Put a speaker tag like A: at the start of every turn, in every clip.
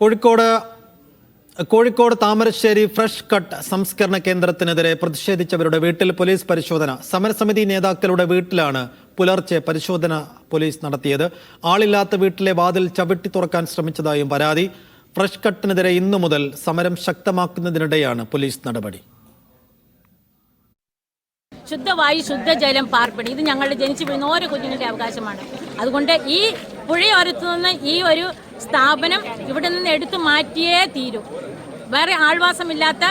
A: Kozhikode Kozhikode Thamarassery fresh cut സംസ്കരണ കേന്ദ്രത്തിനെതിരെ പ്രതിഷേധിച്ചവരുടെ വീട്ടിൽ പോലീസ് പരിശോധന. സമരസമിതി നേതാക്കളുടെ വീട്ടിലാണ് പുലർച്ചെ പരിശോധന പോലീസ് നടത്തിയത്. ആളില്ലാത്ത വീട്ടിലെ വാതിൽ ചവിട്ടി തുറക്കാൻ ശ്രമിച്ചതായും പരാതി. ഫ്രഷ് കട്ടിനെതിരെ ഇന്നു മുതൽ സമരം ശക്തമാക്കുന്നതിനിടെയാണ് പോലീസ് നടപടി.
B: ശുദ്ധവായു ശുദ്ധജലം പാർപ്പിടം ഇത് ഞങ്ങളുടെ ജനിച്ചു വീഴുന്ന ഓരോ കുഞ്ഞുങ്ങളുടെ അവകാശമാണ്. അതുകൊണ്ട് ഈ പുഴയോരത്തു നിന്ന് ഈ ഒരു സ്ഥാപനം ഇവിടെ നിന്ന് എടുത്തു മാറ്റിയേ തീരൂ. വേറെ ആൾവാസമില്ലാത്ത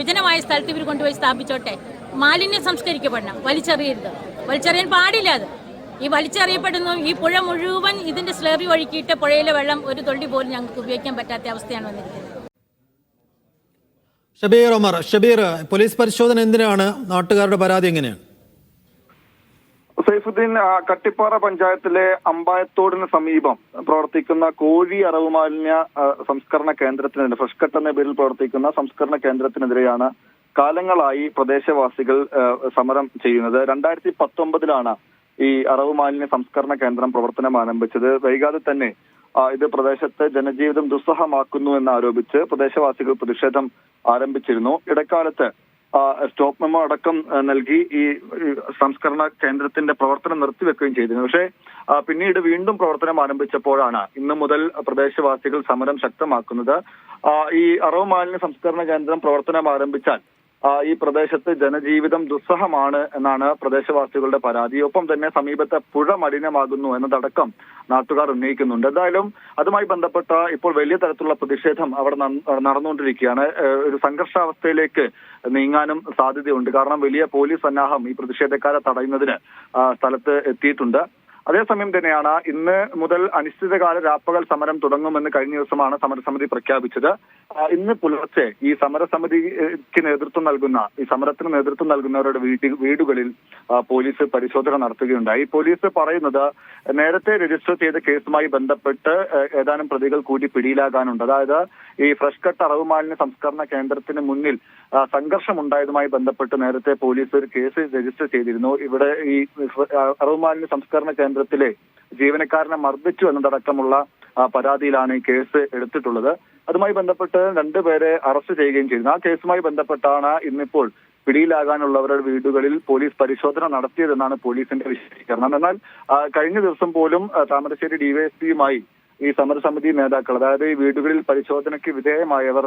B: വിജനമായ സ്ഥലത്ത് ഇവർ കൊണ്ടുപോയി സ്ഥാപിച്ചോട്ടെ. മാലിന്യം സംസ്കരിക്കപ്പെടണം. വലിച്ചെറിയരുത്. വലിച്ചെറിയാൻ പാടില്ല അത്. ഈ വലിച്ചെറിയപ്പെടുന്നു ഈ പുഴ മുഴുവൻ ഇതിന്റെ സ്ലേറി ഒഴുക്കിയിട്ട് പുഴയിലെ വെള്ളം ഒരു തൊള്ളി പോലും ഞങ്ങൾക്ക് ഉപയോഗിക്കാൻ പറ്റാത്ത അവസ്ഥയാണ് വന്നിരിക്കുന്നത്.
A: ഷബീർ ഒമർ ഷബീർ പോലീസ് പരിശോധന എന്തിനാണ് നാട്ടുകാരുടെ പരാതി എങ്ങനെയാണ്?
C: സൈഫുദ്ദീൻ കട്ടിപ്പാറ പഞ്ചായത്തിലെ അമ്പായത്തോടിന് സമീപം പ്രവർത്തിക്കുന്ന കോഴി അറവ് മാലിന്യ സംസ്കരണ കേന്ദ്രത്തിനെതിരെ ഫ്രഷ് കട്ട് എന്ന പേരിൽ പ്രവർത്തിക്കുന്ന സംസ്കരണ കേന്ദ്രത്തിനെതിരെയാണ് കാലങ്ങളായി പ്രദേശവാസികൾ സമരം ചെയ്യുന്നത്. രണ്ടായിരത്തി പത്തൊമ്പതിലാണ് ഈ അറവ് മാലിന്യ സംസ്കരണ കേന്ദ്രം പ്രവർത്തനം ആരംഭിച്ചത്. വൈകാതെ തന്നെ ഇത് പ്രദേശത്തെ ജനജീവിതം ദുസ്സഹമാക്കുന്നു എന്ന് ആരോപിച്ച് പ്രദേശവാസികൾ പ്രതിഷേധം ആരംഭിച്ചിരുന്നു. ഇടക്കാലത്ത് സ്റ്റോപ്പ് മെമ്മോ അടക്കം നൽകി ഈ സംസ്കരണ കേന്ദ്രത്തിന്റെ പ്രവർത്തനം നിർത്തിവെക്കുകയും ചെയ്തിരുന്നു. പക്ഷേ പിന്നീട് വീണ്ടും പ്രവർത്തനം ആരംഭിച്ചപ്പോഴാണ് ഇന്ന് മുതൽ പ്രദേശവാസികൾ സമരം ശക്തമാക്കുന്നത്. ഈ അറവ് മാലിന്യ സംസ്കരണ കേന്ദ്രം പ്രവർത്തനം ആരംഭിച്ചാൽ ഈ പ്രദേശത്ത് ജനജീവിതം ദുസ്സഹമാണ് എന്നാണ് പ്രദേശവാസികളുടെ പരാതി. ഒപ്പം തന്നെ സമീപത്തെ പുഴ മലിനമാകുന്നു എന്നതടക്കം നാട്ടുകാർ ഉന്നയിക്കുന്നുണ്ട്. എന്തായാലും അതുമായി ബന്ധപ്പെട്ട ഇപ്പോൾ വലിയ തരത്തിലുള്ള പ്രതിഷേധം അവിടെ നടന്നുകൊണ്ടിരിക്കുകയാണ്. ഒരു സംഘർഷാവസ്ഥയിലേക്ക് നീങ്ങാനും സാധ്യതയുണ്ട്. കാരണം വലിയ പോലീസ് സന്നാഹം ഈ പ്രതിഷേധക്കാരെ തടയുന്നതിന് സ്ഥലത്ത് എത്തിയിട്ടുണ്ട്. അതേസമയം തന്നെയാണ് ഇന്ന് മുതൽ അനിശ്ചിതകാല രാപ്പകൽ സമരം തുടങ്ങുമെന്ന് കഴിഞ്ഞ ദിവസമാണ് സമരസമിതി പ്രഖ്യാപിച്ചത്. ഇന്ന് പുലർച്ചെ ഈ സമരസമിതിക്ക് നേതൃത്വം നൽകുന്ന ഈ സമരത്തിന് നേതൃത്വം നൽകുന്നവരുടെ വീട്ടിൽ വീടുകളിൽ പോലീസ് പരിശോധന നടത്തുകയുണ്ടായി. പോലീസ് പറയുന്നത് നേരത്തെ രജിസ്റ്റർ ചെയ്ത കേസുമായി ബന്ധപ്പെട്ട് ഏതാനും പ്രതികൾ കൂടി പിടിയിലാകാനുണ്ട്. അതായത് ഈ ഫ്രഷ് കട്ട് അറവ് മാലിന്യ സംസ്കരണ കേന്ദ്രത്തിന് മുന്നിൽ സംഘർഷമുണ്ടായതുമായി ബന്ധപ്പെട്ട് നേരത്തെ പോലീസ് ഒരു കേസ് രജിസ്റ്റർ ചെയ്തിരുന്നു. ഇവിടെ ഈ അറവുമാലിന്യ സംസ്കരണ കേന്ദ്രം കേന്ദ്രത്തിലെ ജീവനക്കാരനെ മർദ്ദിച്ചു എന്നതടക്കമുള്ള പരാതിയിലാണ് ഈ കേസ് എടുത്തിട്ടുള്ളത്. അതുമായി ബന്ധപ്പെട്ട് രണ്ടുപേരെ അറസ്റ്റ് ചെയ്യുകയും ചെയ്യുന്നു ആ കേസുമായി ബന്ധപ്പെട്ടാണ് ഇന്നിപ്പോൾ പിടിയിലാകാനുള്ളവരുടെ വീടുകളിൽ പോലീസ് പരിശോധന നടത്തിയതെന്നാണ് പോലീസിന്റെ വിശദീകരണം. എന്നാൽ കഴിഞ്ഞ ദിവസം പോലും താമരശ്ശേരി ഡിവൈഎസ്പിയുമായി ഈ സമരസമിതി നേതാക്കൾ അതായത് ഈ വീടുകളിൽ പരിശോധനയ്ക്ക് വിധേയമായവർ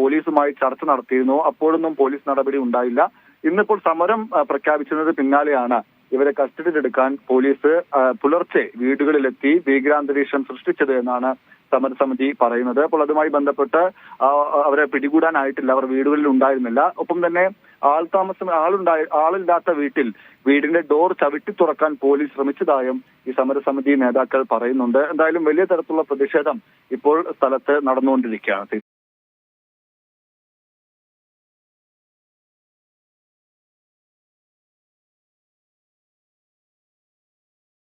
C: പോലീസുമായി ചർച്ച നടത്തിയിരുന്നു. അപ്പോഴൊന്നും പോലീസ് നടപടി ഉണ്ടായില്ല. ഇന്നിപ്പോൾ സമരം പ്രഖ്യാപിച്ചതിന് പിന്നാലെയാണ്. ഇവരെ കസ്റ്റഡിയിലെടുക്കാൻ പോലീസ് പുലർച്ചെ വീടുകളിലെത്തി ഭീകരാന്തരീക്ഷം സൃഷ്ടിച്ചത് എന്നാണ് സമരസമിതി പറയുന്നത്. അപ്പോൾ അതുമായി ബന്ധപ്പെട്ട് അവരെ പിടികൂടാനായിട്ടില്ല. അവർ വീടുകളിൽ ഉണ്ടായിരുന്നില്ല. ഒപ്പം തന്നെ ആൾ താമസം ആളുണ്ടായി ആളില്ലാത്ത വീട്ടിൽ വീടിന്റെ ഡോർ ചവിട്ടി തുറക്കാൻ പോലീസ് ശ്രമിച്ചതായും ഈ സമരസമിതി നേതാക്കൾ പറയുന്നുണ്ട്. എന്തായാലും വലിയ തരത്തിലുള്ള പ്രതിഷേധം ഇപ്പോൾ സ്ഥലത്ത് നടന്നുകൊണ്ടിരിക്കുകയാണ്.